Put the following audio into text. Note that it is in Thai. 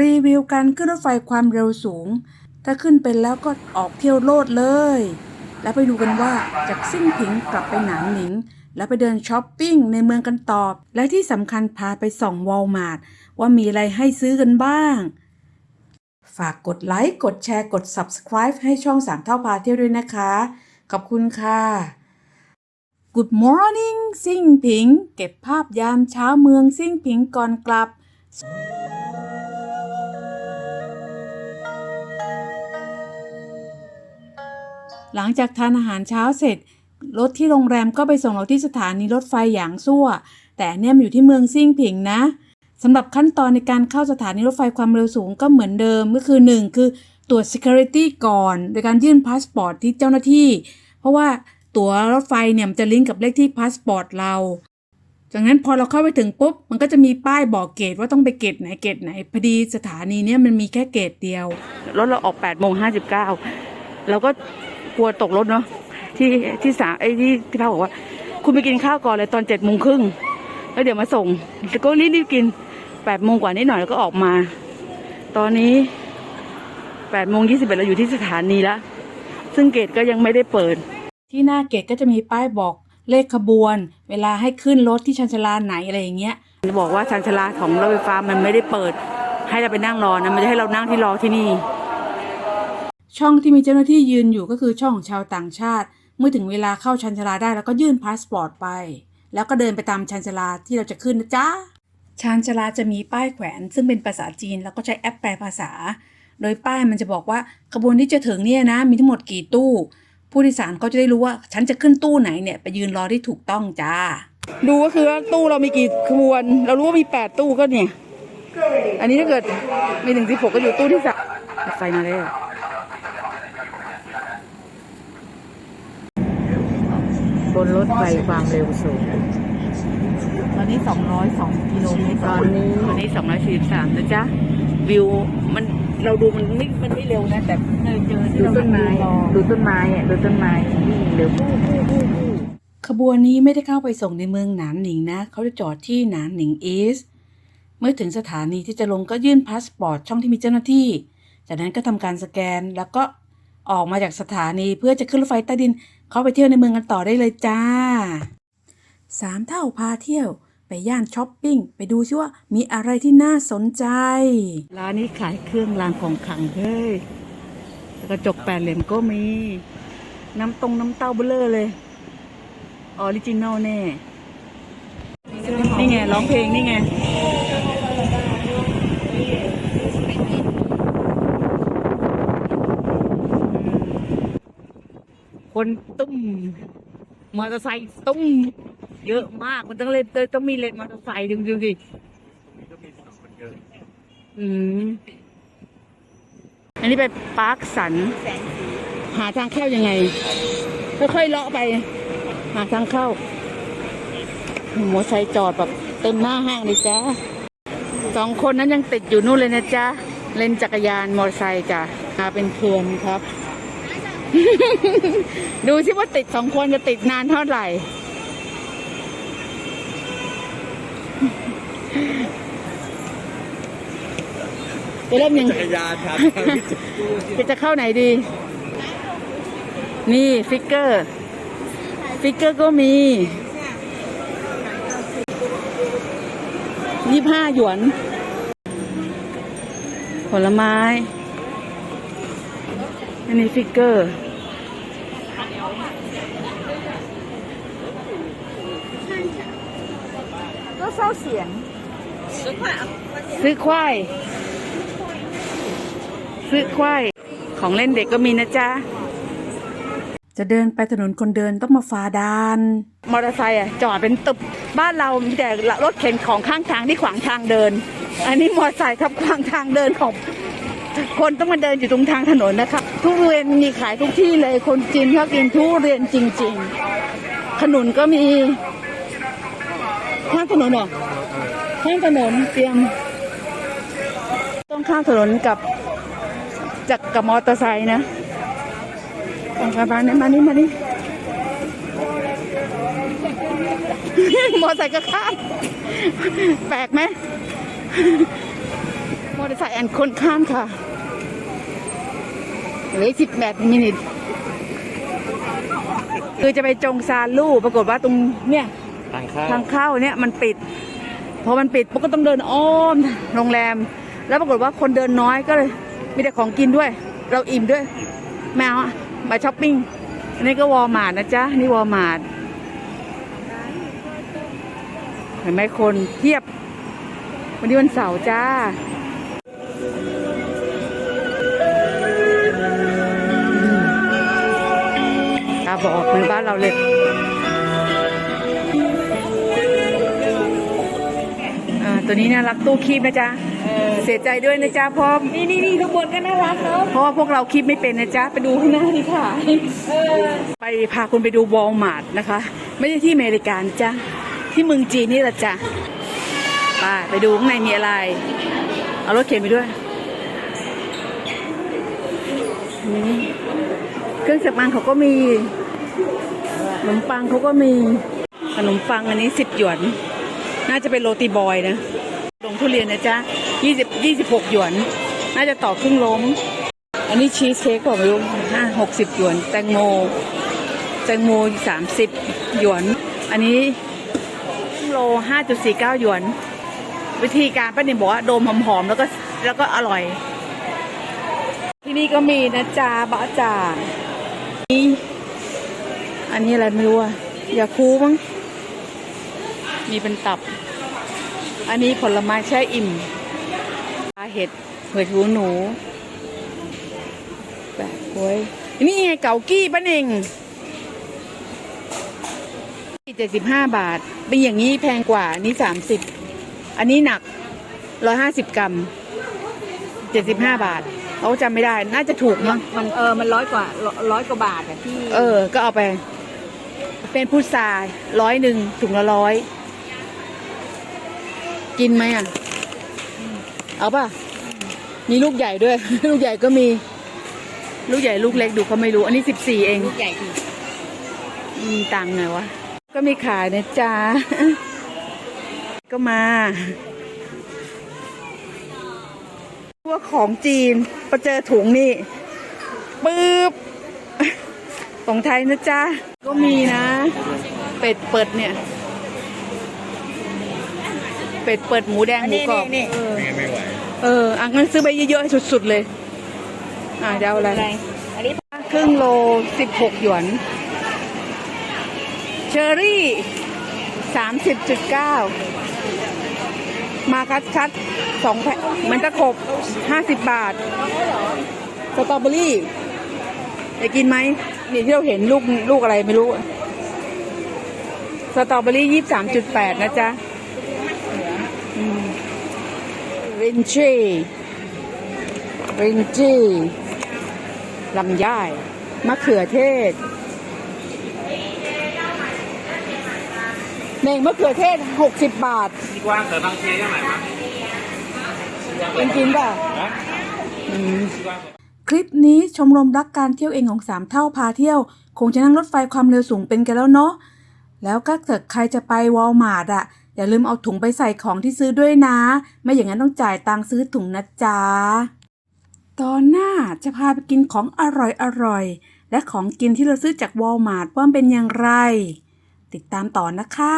รีวิวการขึ้นรถไฟความเร็วสูง ถ้าขึ้นเป็นแล้วก็ออกเที่ยวโลดเลย แล้วไปดูกันว่าจากซิ่งผิงกลับไปหนานหนิง แล้วไปเดินช้อปปิ้งในเมืองกันต่อและที่สำคัญพาไปส่องวอลมาร์ทว่ามีอะไรให้ซื้อกันบ้าง ฝากกดไลค์ กดแชร์ กด subscribe ให้ช่องสามเท่าพาเที่ยวด้วยนะคะ ขอบคุณค่ะ Good morning ซิ่งผิง เก็บภาพยามเช้าเมืองซิ่งผิงก่อนกลับ หลังจากทานอาหารเช้าเสร็จ รถที่โรงแรมก็ไปส่งเราที่สถานีรถไฟหยางซั่ว แต่เนี่ยมันอยู่ที่เมืองซิ่งผิงนะสำหรับขั้นตอนในการเข้าสถานีรถไฟความเร็วสูงก็เหมือนเดิมก็คือ 1 คือตรวจ security ก่อน โดยการยื่นพาสปอร์ตที่เจ้าหน้าที่ เพราะว่าตั๋วรถไฟเนี่ยมันจะลิงก์กับเลขที่พาสปอร์ตเราจากนั้นพอเราเข้าไปถึงปุ๊บ มันก็จะมีป้ายบอกเกตว่าต้องไปเกตไหนเกตไหนพอดีสถานีเนี่ยมันมีแค่เกตเดียว รถเราออก8ปดโมงห้าสิบเก้าเราก็ กลัวตกรถเนาะที่ที่สาไอ้ที่ที่พาบอกว่า คุณไปกินข้าวก่อนเลยตอนเจ็ดโมงครึ่งแล้วเดี๋ยวมาส่งก็รีบรีบกินแปดโมงกว่านิดหน่อยแล้วก็ออกมา ตอนนี้แปดโมงยี่สิบเอ็ดเราอยู่ที่สถานีแล้วซึ่งเกตก็ยังไม่ได้เปิด ที่หน้าเกตก็จะมีป้ายบอกเลขขบวน เวลาให้ขึ้นรถที่ชันชาลาไหนอะไรอย่างเงี้ยบอกว่าชันชาลาของรถไฟฟ้ามันไม่ได้เปิด ให้เราไปนั่งรอนะมันจะให้เรานั่งที่รอที่นี่ ช่องที่มีเจ้าหน้าที่ยืนอยู่ก็คือช่องของชาวต่างชาติ เมื่อถึงเวลาเข้าชันชาลาได้แล้วก็ยื่นพาสปอร์ตไป แล้วก็เดินไปตามชันชาลาที่เราจะขึ้นนะจ๊ะชันชาลาจะมีป้ายแขวน ซึ่งเป็นภาษาจีนแล้วก็ใช้แอปแปลภาษา โดยป้ายมันจะบอกว่าขบวนที่จะถึงเนี่ยนะ มีทั้งหมดกี่ตู้ ผู้โดยสารก็จะได้รู้ว่าฉันจะขึ้นตู้ไหนเนี่ยไปยืนรอที่ถูกต้องจ้า ดูก็คือว่าตู้เรามีกี่ขบวน เรารู้ว่ามีแปดตู้ก็เนี่ย อันนี้ถ้าเกิดมีหนึ่งสิบหกก็อยู่ตู้ที่สามไฟมาแล้ว บนรถไฟความเร็วสูง ตอนนี้ 202กิโลเมตรตอนนี้ตอนนี้ 243 นะจ๊ะ วิวมันเราดูมันไม่ มันไม่เร็วนะ แต่เจอเจอที่ดูเราต้นไม้รอดูต้นไม้อะดูต้นไม้วิ่งเร็วปู้ปู้ปู้ปู้ขบวนนี้ไม่ได้เข้าไปส่งในเมืองหนานหนิงนะ เขาจะจอดที่หนานหนิงอีสต์เมื่อถึงสถานีที่จะลงก็ยื่นพาสปอร์ตช่องที่มีเจ้าหน้าที่ จากนั้นก็ทำการสแกนแล้วก็ออกมาจากสถานีเพื่อจะขึ้นรถไฟใต้ดิน เข้าไปเที่ยวในเมืองกันต่อได้เลยจ้าสามเท่าพาเที่ยวไปย่านช้อปปิ้ง ไปดูซิว่ามีอะไรที่น่าสนใจ ร้านนี้ขายเครื่องรางของขลังเฮ้ยกระจกแปดเหลี่ยมก็มี น้ำตรงน้ำเต้าเบลเลอร์เลย ออริจินอลแน่ นี่ไงร้องเพลงนี่ไง คนตุ้มมอเตอร์ไซค์ตุ้มเยอะมากมันต้องเล่นต้องมีเลนมอเตอร์ไซค์ดูดูดิอืมอันนี้ไปปาร์คสัน หาทางเข้ายังไงค่อยๆเลาะไป หาทางเข้ามอเตอร์ไซค์จอดแบบเต็มหน้าห้างเลยจ้าสองคนนั้นยังติดอยู่นู่นเลยนะจ๊ะ เล่นจักรยานมอเตอร์ไซค์จ้ะมาเป็นเพื่อนครับ ดูสิว่าติดสองคนจะติดนานเท่าไหร่ จะเริ่มยังจักรยานครับจะจะเข้าไหนดี นี่ฟิกเกอร์ ฟิกเกอร์ก็มียี่ห้าหยวน ผลไม้ อันนี้ฟิกเกอร์ ก็เศร้าเสียง ซื้อควาย ซื้อควาย ของเล่นเด็กก็มีนะจ๊ะ จะเดินไปถนนคนเดินต้องมาฝ่าดาน มอเตอร์ไซค์อะ จอดเป็นตึบบ้านเรามีแต่รถเข็นของข้างทางที่ขวางทางเดิน อันนี้มอเตอร์ไซค์ครับขวางทางเดินของคนต้องมาเดินอยู่ตรงทางถนนนะครับ ทุเรียนมีขายทุกที่เลย คนจีนชอบกินทุเรียนจริง ๆ ขนุนก็มีข้างถนนเหรอข้างถนนเตรียม ต้องข้ามถนนกับจากกับมอเตอร์ไซค์นะของกระบะเนี่มานี่มานี่มอเตอร์ไซค์ก็ข้ามแปลกไหมมอเตอร์ไซค์แอนคนข้ามค่ะ หลือสิบแปดมินิทคือจะไปจงซานลู่ปรากฏว่าตรงเนี่ยทางเข้าทางเข้าเนี่ยมันปิดพอมันปิดปุ๊บก็ต้องเดินอ้อมโรงแรม แล้วปรากฏว่าคนเดินน้อยก็เลยมีแต่ของกินด้วย เราอิ่มด้วยแมวอะมาช้อปปิ้งอันนี้ก็วอลมาร์ทนะจ๊ะนี่วอลมาร์ทเห็นไหมคนเทียบ วันนี้วันเสาร์จ้าาบอดเหมือนบ้านเราเลยอ่าตัวนี้น่ารักตู้คีบนะจ๊ะเสียใจด้วยนะจ๊ะเพราะนี่นี่นี่ข้างบนก็น่ารักเนาะเพราะว่าพวกเราคีบไม่เป็นนะจ๊ะไปดูข้างหน้าดีค่ะไปพาคุณไปดูวอลมาร์ทนะคะ ไม่ใช่ที่อเมริกานะจ๊ะที่เมืองจีนนี่แหละจ้ะไปไปดูข้างในมีอะไร เอารถเข็นไปด้วยนี่เครื่องสำอางเขาก็มี ขนมปังเขาก็มีขนมปังอันนี้สิบหยวน น่าจะเป็นโรตีบอยนะลงทุเรียนนะจ๊ะยี่สิบยี่สิบหกหยวน น่าจะต่อครึ่งล้ม อันนี้ชีสเค้กเปล่าไม่รู้ห้าหกสิบหยวน แตงโม แตงโมสามสิบหยวน อันนี้ครึ่งโลห้าจุดสี่เก้าหยวน วิธีการป้านิ่มบอกว่า โดมหอมๆ แล้วก็แล้วก็อร่อย ที่นี่ก็มีนะจ๊ะบะจ่านี่ อันนี้อะไรไม่รู้อะยาคูมั้งมีเป็นตับ อันนี้ผลไม้แช่อิ่มปลาเห็ดเผือกหูหนูแปะกล้วยนี่ไงเกากี้ป้าเน่งเจ็ดสิบห้าบาท เป็นอย่างนี้แพงกว่าอันนี้สามสิบ อันนี้หนักร้อยห้าสิบกรัมเจ็ดสิบห้าบาทเขาจำไม่ได้ น่าจะถูกมั้งมันเออ มันร้อยกว่าร้อยกว่าบาทอะที่ เออ ก็เอาไป เป็นพุทราร้อยหนึ่งถุงละร้อยกินไหมอะ เอาป่ะ มีลูกใหญ่ด้วย ลูกใหญ่ก็มี ลูกใหญ่ลูกเล็กดูเขาไม่รู้ อันนี้สิบสี่เอง ลูกใหญ่ทีมีตังไงวะ ก็มีขายนะจ๊ะ ก็มา พวกของจีนพอเจอถุงนี่ปึ๊บของไทยนะจ๊ะ ก็มีนะ เป็ดเปิดเนี่ย เป็ดเปิดหมูแดงหมูนี่กรอนี่บนี่ไม่งั้นไม่ไหวเอออะงั้นซื้อไปเยอะๆให้สุดๆเลย อ่าเดเอาอะไรอะไรอันนี้ครึ่งโลสิบหกหยวน เชอรี่สามสิบจุดเก้ามาคัดคัดสองแผ่นมันตะขบห้าสิบบาท สตรอเบอรี่จะกินไหม นี่ที่เราเห็นลูกลูกอะไรไม่รู้ สตรอเบอรี่ยี่สามจุดแปดนะจ๊ะรินจีรินจีลำไยมะเขือเทศเน่งมะเขือเทศหกสิบบาทที่กว้างเสือบางเทยังไงมั้งเป็นกินป่ะนะอืมที่กว้างค ลิปนี้ชมรมรักการเที่ยวเองของสามเท่าพาเที่ยว คงจะนั่งรถไฟความเร็วสูงเป็นกันแล้วเนาะแล้วก็เกิดใครจะไปวอลมาร์ทอะอย่าลืมเอาถุงไปใส่ของที่ซื้อด้วยนะ ไม่อย่างนั้นต้องจ่ายตังค์ซื้อถุงนะจ๊ะตอนหน้าจะพาไปกินของอร่อยๆและของกินที่เราซื้อจากวอลมาร์ทว่าเป็นอย่างไร ติดตามต่อนะคะ